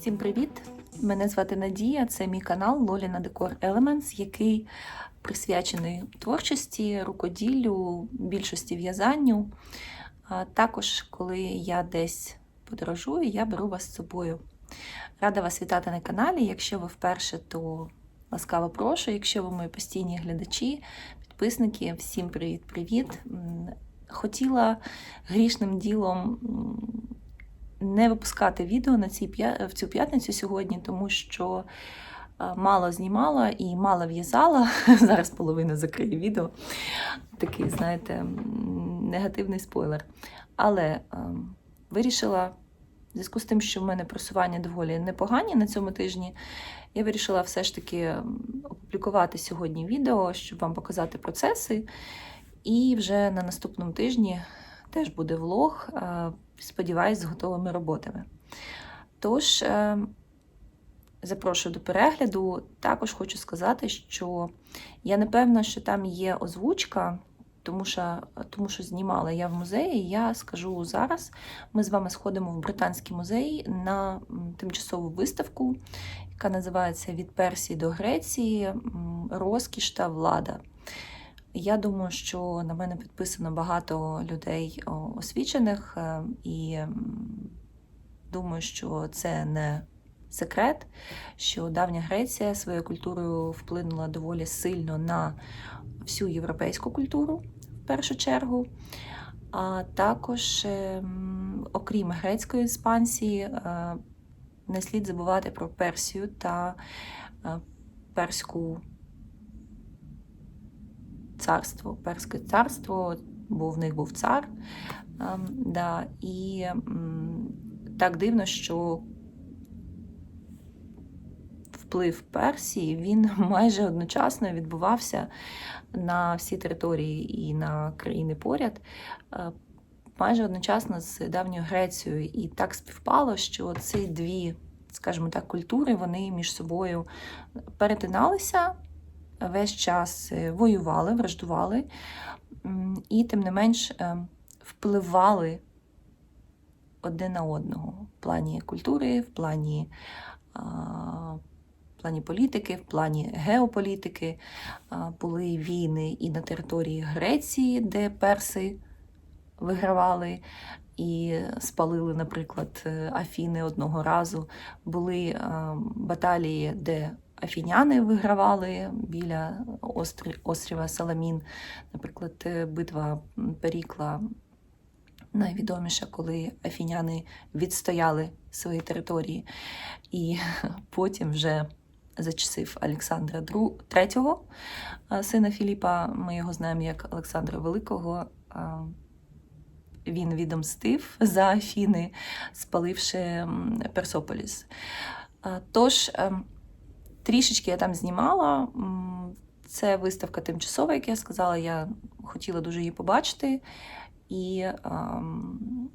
Всім привіт! Мене звати Надія. Це мій канал Лоліна Декор Elements, який присвячений творчості, рукоділлю, більшості в'язанню. Також, коли я десь подорожую, я беру вас з собою. Рада вас вітати на каналі. Якщо ви вперше, то ласкаво прошу. Якщо ви мої постійні глядачі, підписники, всім привіт-привіт. Хотіла грішним ділом не випускати відео на цій в цю п'ятницю сьогодні, тому що е, мало знімала і мало в'язала. Зараз половина закриє відео. Такий, знаєте, негативний спойлер. Але е, вирішила, в зв'язку з тим, що в мене просування доволі непогані на цьому тижні, я вирішила все ж таки опублікувати сьогодні відео, щоб вам показати процеси. І вже на наступному тижні теж буде влог. е, Сподіваюсь, з готовими роботами. Тож, е, запрошую до перегляду. Також хочу сказати, що я не певна, що там є озвучка, тому що, тому що знімала я в музеї. Я скажу зараз: ми з вами сходимо в Британський музей на тимчасову виставку, яка називається Від Персії до Греції, розкіш та влада. Я думаю, що на мене підписано багато людей освічених, е, і думаю, що це не секрет, що давня Греція своєю культурою вплинула доволі сильно на всю європейську культуру в першу чергу. А також, е, окрім грецької експансії, е, не слід забувати про Персію та перську царство, перське царство, бо в них був цар. Ем, да, і так дивно, що вплив Персії він майже одночасно відбувався на всі території і на країни поряд. е, Майже одночасно з давньою Грецією, і так співпало, що ці дві, скажімо так, культури вони між собою перетиналися, весь час е, воювали, враждували, і тим не менш е, впливали одне на одного в плані культури, в плані, в плані політики, в плані геополітики. Були війни і на території Греції, де перси вигравали. І спалили, наприклад, е, Афіни одного разу. Були баталії, де афіняни вигравали біля острі- острова Саламін. Наприклад, е, битва Перікла найвідоміша, коли афіняни відстояли свої території. І потім вже за часів Олександра III, сина Філіпа, ми його знаємо як Олександра Великого. Він відомстив за Афіни, спаливши Персополіс. Тож, ем, трішечки я там знімала. Це виставка тимчасова, як я сказала. Я хотіла дуже її побачити. І ем,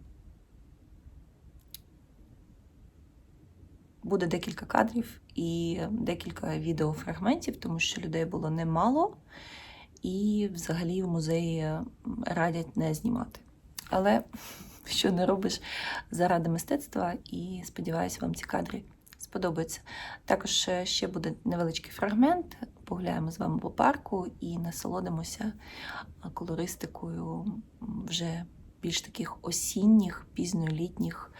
буде декілька кадрів і декілька відеофрагментів, тому що людей було немало, і взагалі в музеї радять не знімати. Але що не робиш заради мистецтва, і сподіваюся, вам ці кадри сподобаються. Також е, ще буде невеличкий фрагмент. Погуляємо з вами по парку і насолодимося колористикою вже більш таких осінніх, пізньолітніх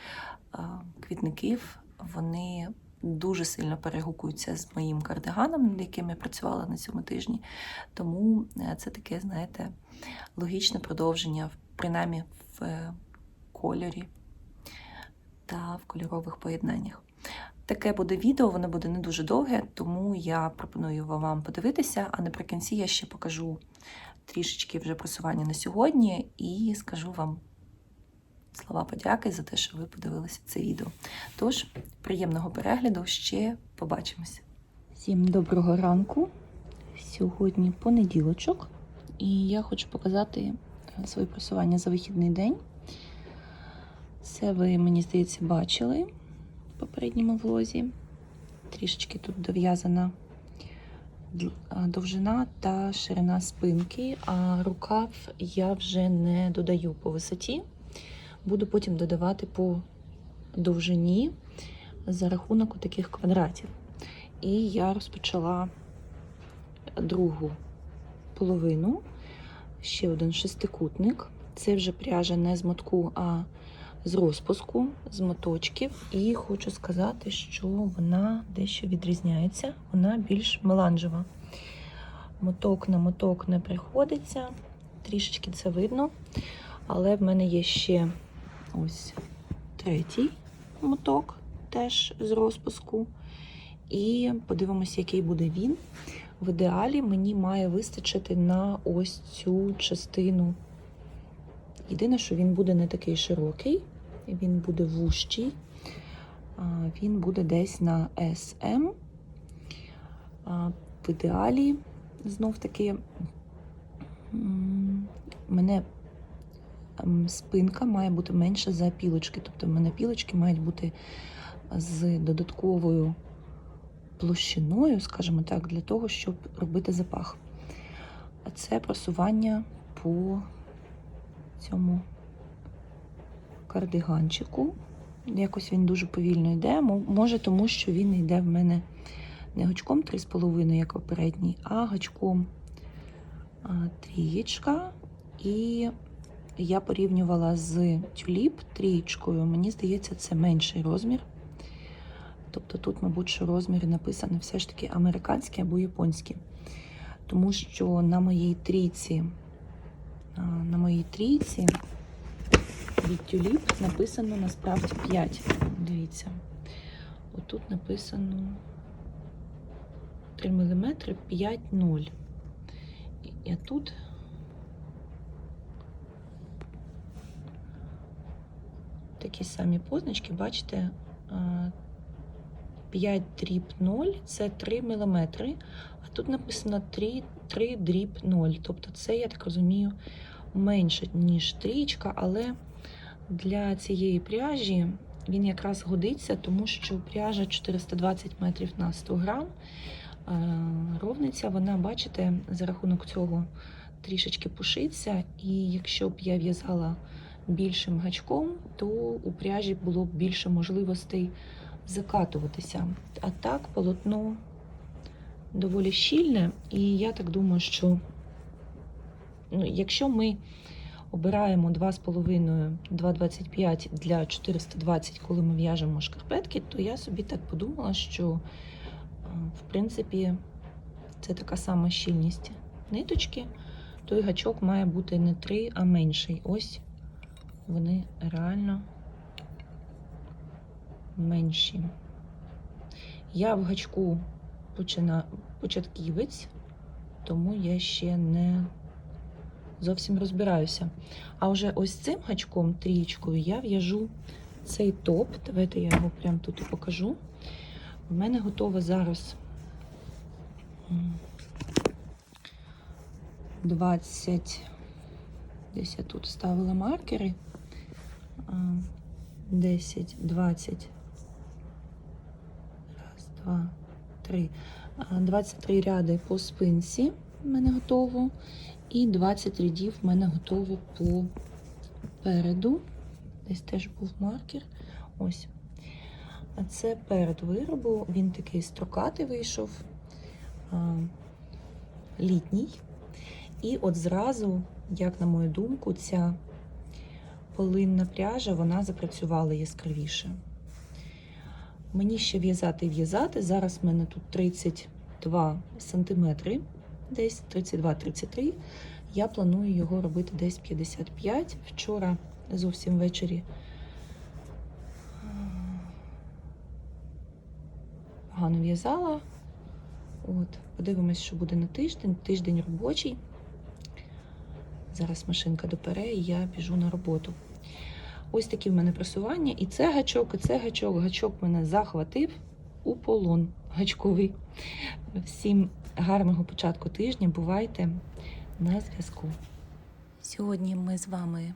квітників. Вони дуже сильно перегукуються з моїм кардиганом, над яким я працювала на цьому тижні. Тому е, це таке, знаєте, логічне продовження, принаймні в е, кольорі та в кольорових поєднаннях. Таке буде відео, воно буде не дуже довге, тому я пропоную вам подивитися, а наприкінці я ще покажу трішечки вже просування на сьогодні і скажу вам слова подяки за те, що ви подивилися це відео. Тож, приємного перегляду, ще побачимося. Всім доброго ранку. Сьогодні понеділочок, і я хочу показати е, своє просування за вихідний день. Це ви, мені здається, бачили попередньому влозі. Трішечки тут дов'язана довжина та ширина спинки, а рукав я вже не додаю по висоті. Буду потім додавати по довжині. за рахунок таких квадратів. І я розпочала другу половину, ще один шестикутник. Це вже пряжа не з мотку, а з розпуску, з моточків. І хочу сказати, що вона дещо відрізняється, вона більш меланжева. Моток на моток не приходиться, трішечки це видно. Але в мене є ще ось третій моток, теж з розпуску. І подивимося, який буде він. В ідеалі мені має вистачити на ось цю частину. Єдине, що він буде не такий широкий, він буде вущий. Він буде десь на SM. В ідеалі, знов таки, мене спинка має бути менша за пілочки. Тобто в мене пілочки мають бути з додатковою площиною, скажімо так, для того, щоб робити запах. А це просування по цьому кардиганчику. Якось він дуже повільно йде. Може, тому що він йде в мене не гачком 3,5, як попередній, а гачком трієчка. І я порівнювала з тюліп трієчкою. Мені здається, це менший розмір. Тобто тут, мабуть, що розміри написані все ж таки американські або японські. Тому що на моїй трійці, на моїй трійці від тюліп написано насправді 5. Дивіться. Отут написано 3 мм 5,0. І тут такі самі позначки, бачите, 5 дріб 0 це 3 мм, а тут написано 3, 3 дріб 0. Тобто це, я так розумію, менше, ніж трієчка, але для цієї пряжі він якраз годиться, тому що пряжа 420 метрів на 100 грам. Е, Ровниця, вона, бачите, за рахунок цього трішечки пушиться. І якщо б я в'язала більшим гачком, то у пряжі було б більше можливостей закатуватися. А так полотно доволі щільне, і я так думаю, що ну, якщо ми обираємо 2,5-2,25 для 420, коли ми в'яжемо шкарпетки, то я собі так подумала, що в принципі це така сама щільність ниточки. Той гачок має бути не 3, а менший. Ось вони реально менші. Я в гачку почина... початківець, тому я ще не зовсім розбираюся. А вже ось цим гачком, трієчкою, я в'яжу цей топ. Давайте я його прямо тут і покажу. У мене готово зараз 20, десь я тут ставила маркери. 10, 20. Раз, два, три. 23 ряди по спинці в мене готово. І 20 рядів в мене готово по переду. Десь теж був маркер. Ось. А це перед виробу. Він такий строкатий вийшов, літній. І от зразу, як на мою думку, ця полинна пряжа вона запрацювала яскравіше. Мені ще в'язати і в'язати. Зараз в мене тут 32 сантиметри, десь 32-33. Я планую його робити десь 55. Вчора зовсім ввечері погано в'язала. От, Подивимось, що буде на тиждень. Тиждень робочий. Зараз машинка допере, і я біжу на роботу. Ось такі в мене просування. І це гачок, і це гачок. Гачок мене захватив у полон гачковий. Всім гарного початку тижня. Бувайте на зв'язку. Сьогодні ми з вами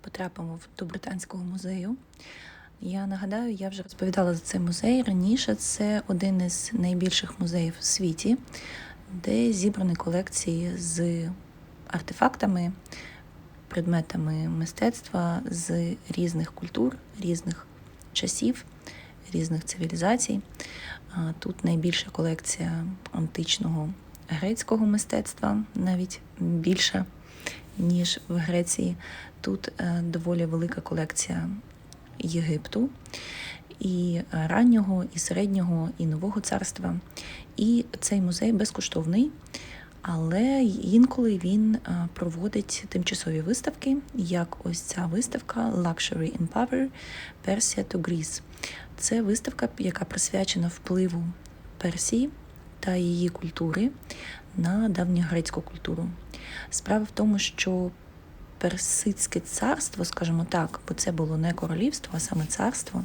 потрапимо до Британського музею. Я нагадаю, я вже розповідала за цей музей раніше. Це один із найбільших музеїв в світі, де зібрані колекції з артефактами, предметами мистецтва з різних культур, різних часів, різних цивілізацій. Тут найбільша колекція античного грецького мистецтва, навіть більша, ніж в Греції. Тут е, доволі велика колекція Єгипту, і раннього, і середнього, і нового царства. І цей музей безкоштовний, але інколи він е, проводить тимчасові виставки, як ось ця виставка Luxury in Power Persia to Greece. Це виставка, яка присвячена впливу Персії та її культури на давньогрецьку культуру. Справа в тому, що Персидське царство, скажімо так, бо це було не королівство, а саме царство.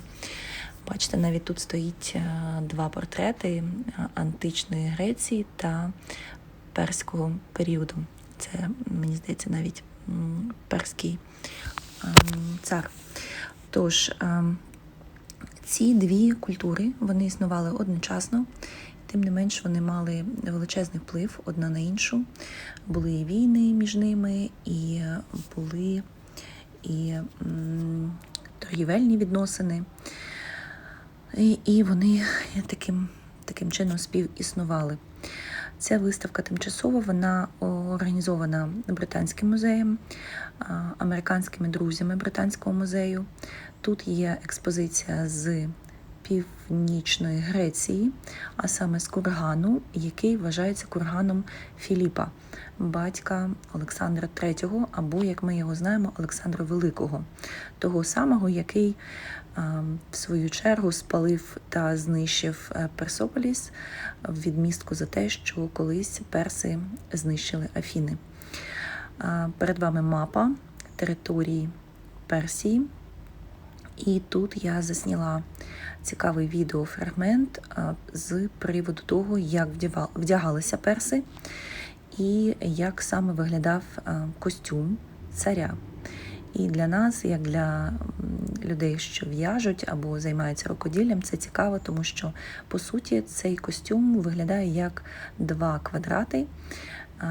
Бачите, навіть тут стоїть е, два портрети е, античної Греції та перського періоду. Це, мені здається, навіть перський цар. Тож, ці дві культури вони існували одночасно, тим не менш вони мали величезний вплив одна на іншу. Були і війни між ними, і були і торгівельні відносини. І, і вони таким, таким чином співіснували. Ця виставка тимчасова, вона організована Британським музеєм, американськими друзями Британського музею. Тут є експозиція з північної Греції, а саме з кургану, який вважається курганом Філіпа, батька Олександра III, або, як ми його знаємо, Олександра Великого, того самого, який в свою чергу спалив та знищив е, Персополіс в відмістку за те, що колись перси знищили Афіни. Перед вами мапа території Персії. І тут я засняла цікавий відеофрагмент з приводу того, як вдягалися перси, і як саме виглядав костюм царя. І для нас, як для людей, що в'яжуть або займаються рукоділлям, це цікаво, тому що по суті цей костюм виглядає як два квадрати,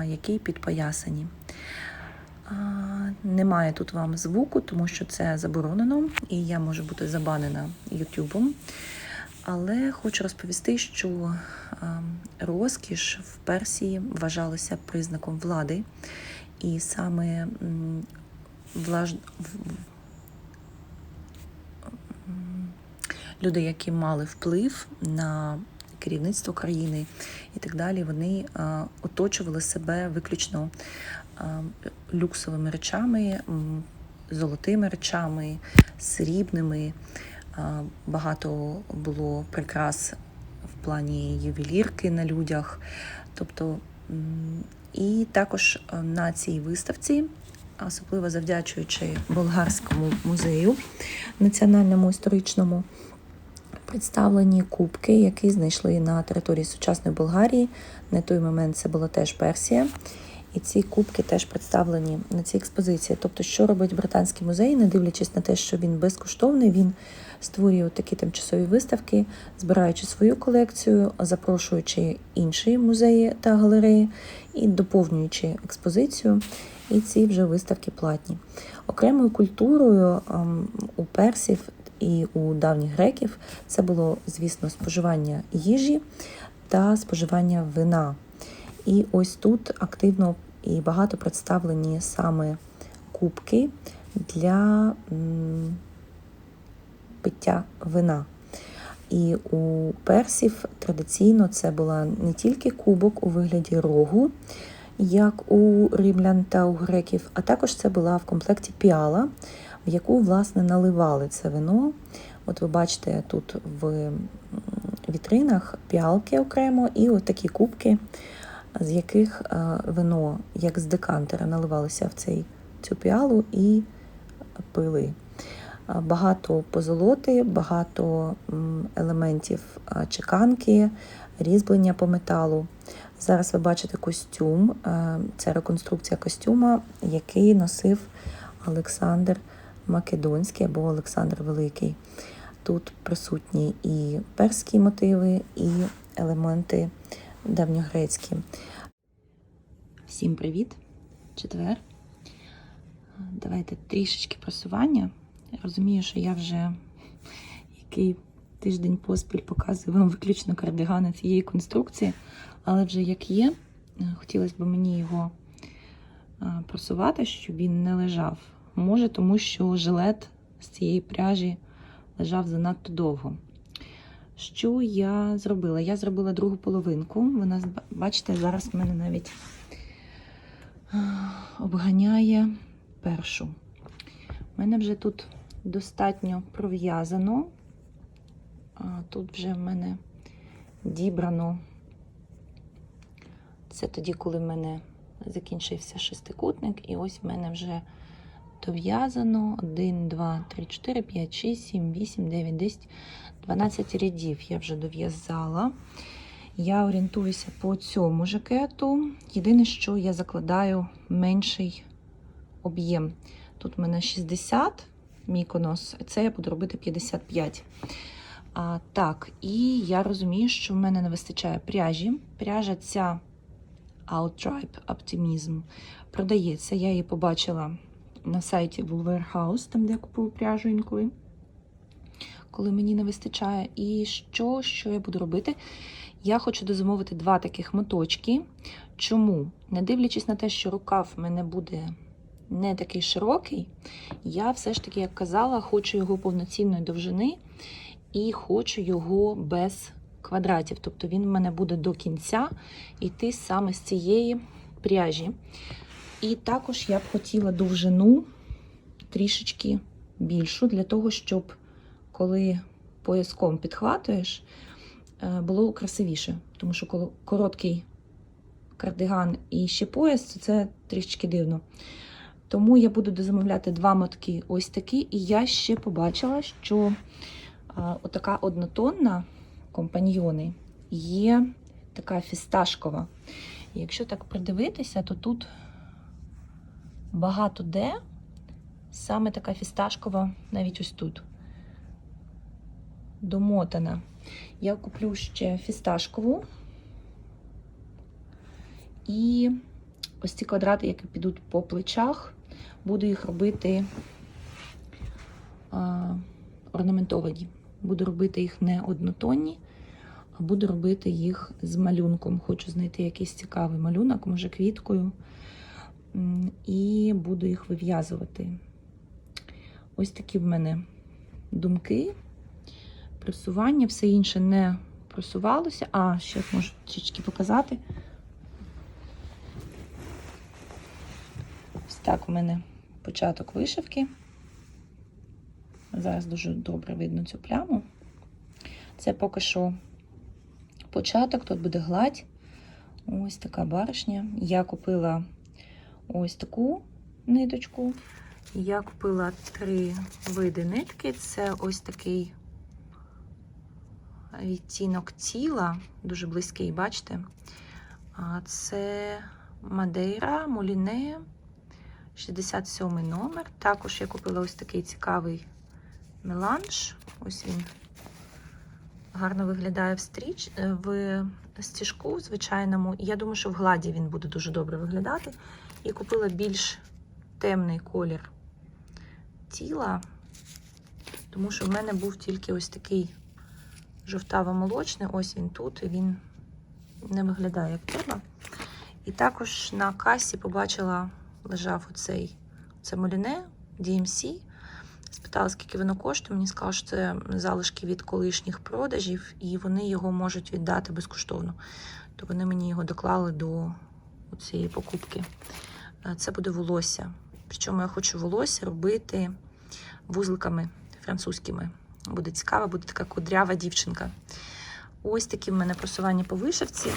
які підпоясані. Немає тут вам звуку, тому що це заборонено, і я можу бути забанена Ютубом. Але хочу розповісти, що розкіш в Персії вважалася признаком влади, і саме влаж... люди, які мали вплив на керівництво країни і так далі, вони оточували себе виключно люксовими речами, золотими речами, срібними. Багато було прикрас в плані ювелірки на людях. Тобто, і також на цій виставці, особливо завдячуючи болгарському музею національному історичному, представлені кубки, які знайшли на території сучасної Болгарії. На той момент це була теж Персія. І ці кубки теж представлені на цій експозиції. Тобто, що робить британський музей, не дивлячись на те, що він безкоштовний, він створює такі тимчасові виставки, збираючи свою колекцію, запрошуючи інші музеї та галереї і доповнюючи експозицію. І ці вже виставки платні. Окремою культурою ем, у персів і у давніх греків це було, звісно, споживання їжі та споживання вина. І ось тут активно і багато представлені саме кубки для пиття вина. І у персів традиційно це була не тільки кубок у вигляді рогу, як у римлян та у греків, а також це була в комплекті піала, в яку власне наливали це вино. От ви бачите тут в вітринах піалки окремо і от такі кубки, з яких е, вино, як з декантера, наливалося в цей, цю піалу і пили. Багато позолоти, багато елементів чеканки, різьблення по металу. Зараз ви бачите костюм. е, Це реконструкція костюма, який носив Олександр Македонський або Олександр Великий. Тут присутні і перські мотиви, і елементи давньогрецькі. Всім привіт! Четвер. Давайте трішечки просування. Я розумію, що я вже який тиждень поспіль показую вам виключно кардигани цієї конструкції, але вже як є, хотілося б мені його е, просувати, щоб він не лежав. Може, тому що жилет з цієї пряжі лежав занадто довго. Що я зробила? Я зробила другу половинку. Вона, бачите, зараз в мене навіть обганяє першу. У мене вже тут достатньо пров'язано. Тут вже в мене дібрано. Це тоді, коли в мене закінчився шестикутник, і ось в мене вже дов'язано 1, 2, 3, 4, 5, 6, 7, 8, 9, 10, 12 рядів я вже дов'язала. Я орієнтуюся по цьому жакету. Єдине, що я закладаю менший об'єм. Тут в мене 60 міконос, це я буду робити 55. А, Так, і я розумію, що в мене не вистачає пряжі. Пряжа ця Outripe Optimism продається. Я її побачила на сайті Woolwear House, там де я купую пряжу інколи, коли мені не вистачає. І що, що я буду робити? Я хочу дозамовити два таких моточки. Чому? Не дивлячись на те, що рукав в мене буде не такий широкий, я все ж таки, як казала, хочу його повноцінної довжини і хочу його без квадратів. Тобто він в мене буде до кінця йти саме з цієї пряжі. І також я б хотіла довжину трішечки більшу, для того, щоб коли пояском підхватуєш, е, було красивіше. Тому що короткий кардиган і ще пояс, це трішечки дивно. Тому я буду дозамовляти два мотки ось такі. І я ще побачила, що а, отака однотонна компаньйони є така фісташкова. І якщо так придивитися, то тут багато де саме така фісташкова, навіть ось тут. Домотана. Я куплю ще фісташкову. І ось ці квадрати, які підуть по плечах, буду їх робити а, орнаментовані. Буду робити їх не однотонні, а буду робити їх з малюнком. Хочу знайти якийсь цікавий малюнок, може квіткою. І буду їх вив'язувати. Ось такі в мене думки, просування, все інше не просувалося. А, ще можу трішки показати. Ось так у мене початок вишивки. Зараз дуже добре видно цю пляму. Це поки що початок, тут буде гладь. Ось така баришня. Я купила ось таку ниточку. Я купила три види нитки. Це ось такий відтінок тіла, дуже близький, бачите? Це Мадейра, Муліне, 67 номер. Також я купила ось такий цікавий меланж. Ось він гарно виглядає в стріч, в стіжку звичайному. Я думаю, що в гладі він буде дуже добре виглядати. І купила більш темний колір тіла, тому що в мене був тільки ось такий жовтаво-молочний, ось він тут, і він не виглядає як треба. І також на касі побачила, лежав оцей це моліне DMC. Спитала, скільки воно коштує. Мені сказали, що це залишки від колишніх продажів, і вони його можуть віддати безкоштовно. То вони мені його доклали до цієї покупки. Е, це буде волосся. Причому я хочу волосся робити вузликами французькими. Буде цікаво, буде така кудрява дівчинка. Ось такі в мене просування по вишивці.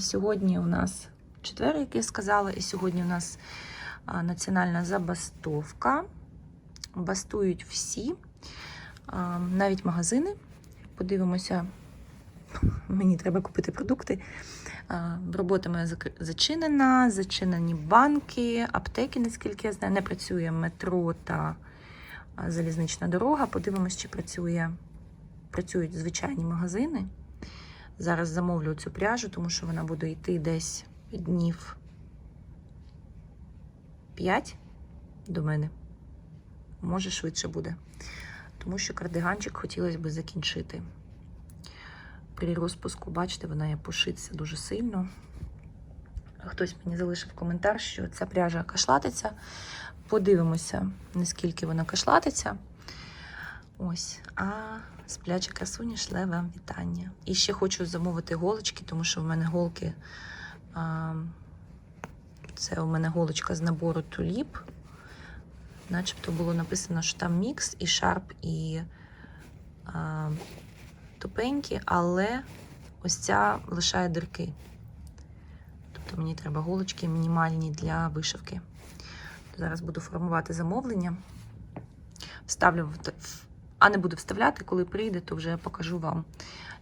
Сьогодні у нас четвер, як я сказала, і сьогодні у нас національна забастовка. Бастують всі, навіть магазини. Подивимося, мені треба купити продукти. Робота моя зачинена, зачинені банки, аптеки, наскільки я знаю, не працює метро та залізнична дорога. Подивимось, чи працює, працюють звичайні магазини. Зараз замовлю цю пряжу, тому що вона буде йти десь днів 5 до мене. Може, швидше буде. тому що кардиганчик хотілося б закінчити. При розпуску, бачите, вона є пошиться дуже сильно. Хтось мені залишив коментар, що ця пряжа кашлатиться. Подивимося, наскільки вона кашлатиться. Ось, а спляча красуня шле вам вітання. І ще хочу замовити голочки, тому що в мене голки. А, це у мене голочка з набору туліп. Начебто було написано, що там мікс і шарп, і а, тупенькі, але ось ця лишає дирки. Тобто мені треба голочки мінімальні для вишивки. Зараз буду формувати замовлення. Вставлю, а не буду вставляти, коли прийде, то вже покажу вам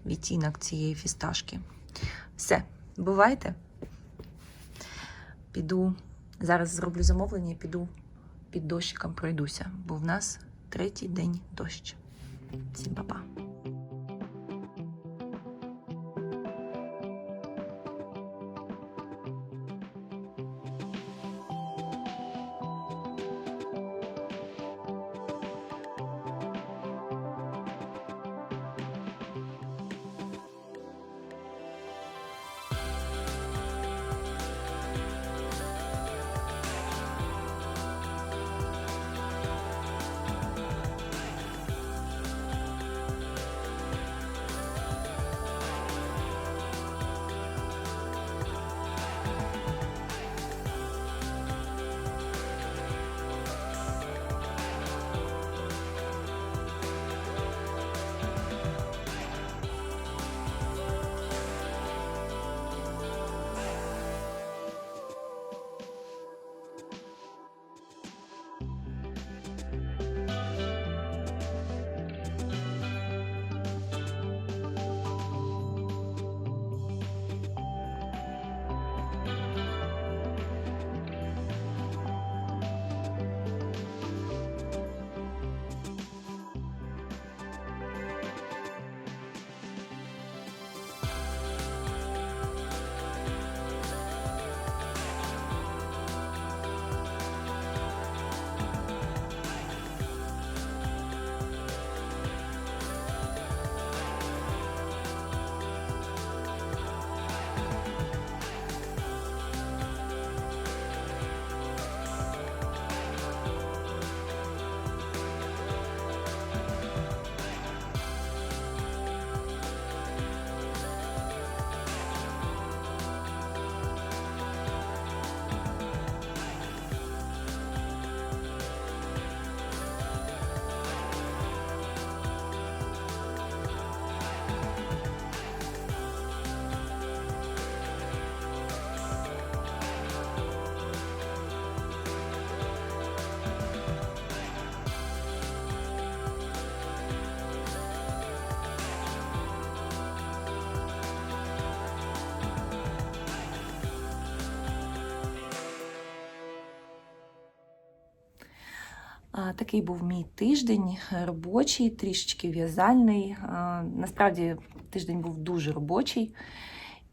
відтінок цієї фісташки. Все, бувайте. Піду. Зараз зроблю замовлення і піду під дощиком пройдуся, бо в нас третій день дощ. Всім па-па. Такий був мій тиждень робочий, трішечки в'язальний. Насправді тиждень був дуже робочий,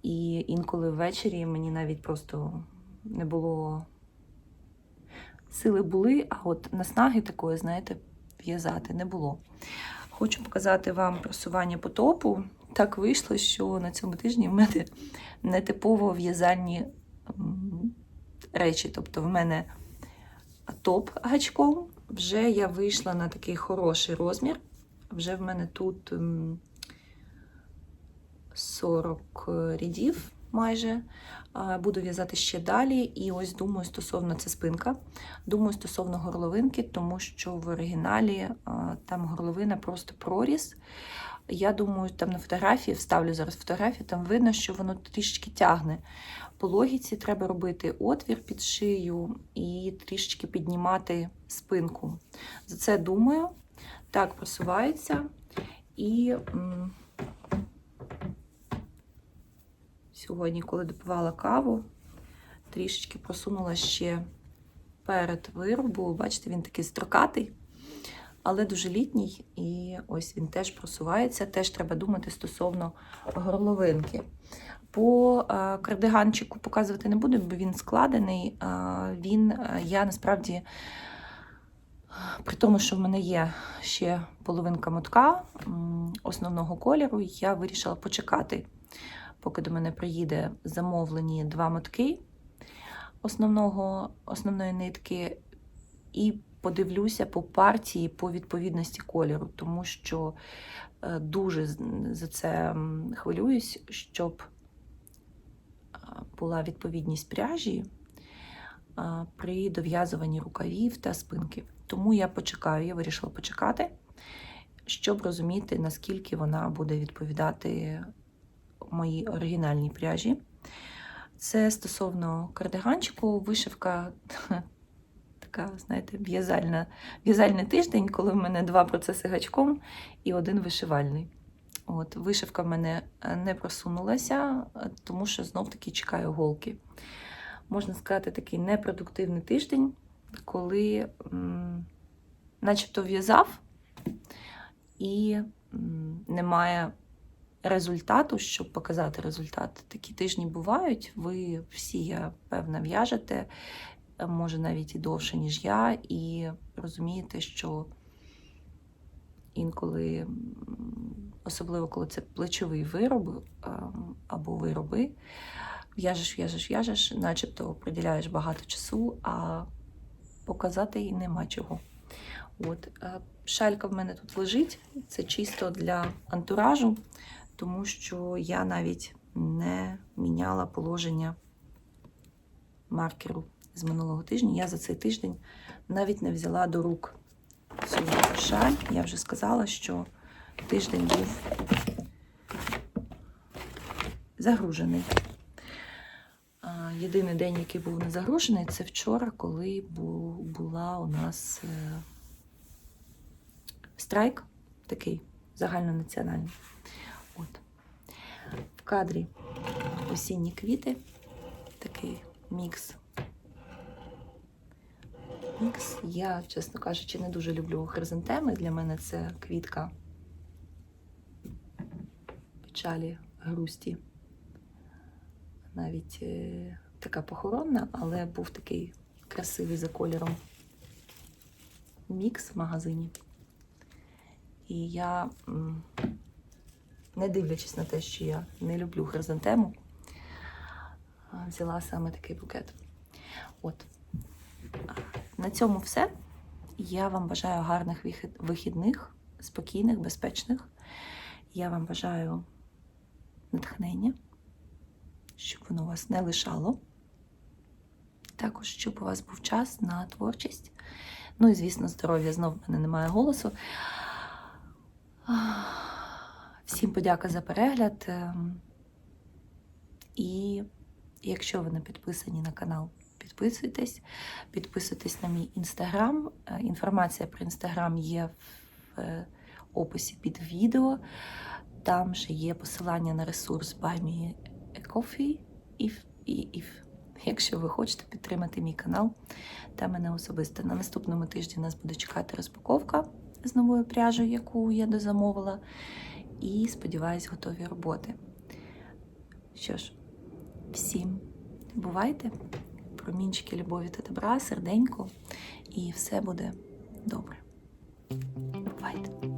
і інколи ввечері мені навіть просто не було сили були, а от наснаги такої, знаєте, в'язати не було. Хочу показати вам просування по топу. Так вийшло, що на цьому тижні в мене нетипово в'язальні речі. Тобто в мене топ гачком. Вже я вийшла на такий хороший розмір. Вже в мене тут 40 рядів майже. Буду в'язати ще далі. І ось думаю стосовно це спинка. Думаю стосовно горловинки, тому що в оригіналі там горловина просто проріз. Я думаю, там на фотографії вставлю зараз фотографію, там видно, що воно трішечки тягне. По логіці треба робити отвір під шию і трішечки піднімати спинку. За це думаю. Так просувається. І м, сьогодні, коли допивала каву, трішечки просунула ще перед виробу. Бачите, він такий строкатий, але дуже літній. І ось він теж просувається. Теж треба думати стосовно горловинки. По е, кардиганчику показувати не буду, бо він складений. Він, е, я насправді При тому, що в мене є ще половинка мотка основного кольору, я вирішила почекати, поки до мене приїде замовлені два мотки основного, основної нитки, і подивлюся по партії по відповідності кольору, тому що е, дуже за це хвилююсь, щоб була відповідність пряжі при дов'язуванні рукавів та спинки. Тому я почекаю, я вирішила почекати, щоб розуміти, наскільки вона буде відповідати моїй оригінальній пряжі. Це стосовно кардиганчику, вишивка така, знаєте, в'язальний тиждень, коли в мене два процеси гачком і один вишивальний. От, вишивка в мене е, не просунулася, е, тому що знов-таки чекаю голки. Можна сказати, такий непродуктивний тиждень, коли м, начебто в'язав і м, немає результату, щоб показати результат. Такі тижні бувають. Ви всі, я певна, в'яжете, е, може навіть і довше, ніж я, і розумієте, що інколи, особливо коли це плечовий вироб е, або вироби, в'яжеш, в'яжеш, в'яжеш, начебто приділяєш багато часу, а показати і нема чого. От. е, Шалька в мене тут лежить, це чисто для антуражу, тому що я навіть не міняла положення маркеру з минулого тижня. Я за цей тиждень навіть не взяла до рук цю шаль. Я вже сказала, що тиждень був загружений. Єдиний день, який був не загружений, це вчора, коли бу- була у нас е, страйк такий загальнонаціональний. От. В кадрі осінні квіти, такий мікс. Мікс. Я, чесно кажучи, не дуже люблю хризантеми. Для мене це квітка печалі, грусті. Навіть е, така похоронна, але був такий красивий за кольором мікс в магазині. І я, не дивлячись на те, що я не люблю хризантему, взяла саме такий букет. От. На цьому все. Я вам бажаю гарних вихідних, спокійних, безпечних. Я вам бажаю натхнення, щоб воно вас не лишало. Також, щоб у вас був час на творчість. Ну і, звісно, здоров'я. Знов в мене немає голосу. Всім подяка за перегляд. ем, І якщо ви не підписані на канал, підписуйтесь. Підписуйтесь на мій інстаграм. Е, Інформація про інстаграм є в описі під відео. Там же є посилання на ресурс Buy Coffee. If, і- if, якщо ви хочете підтримати мій канал та мене особисто. На наступному тижні нас буде чекати розпаковка з новою пряжею, яку я дозамовила. І сподіваюсь, готові роботи. Що ж, всім бувайте! Промінчики любові та добра, серденько, і все буде добре. Бувайте!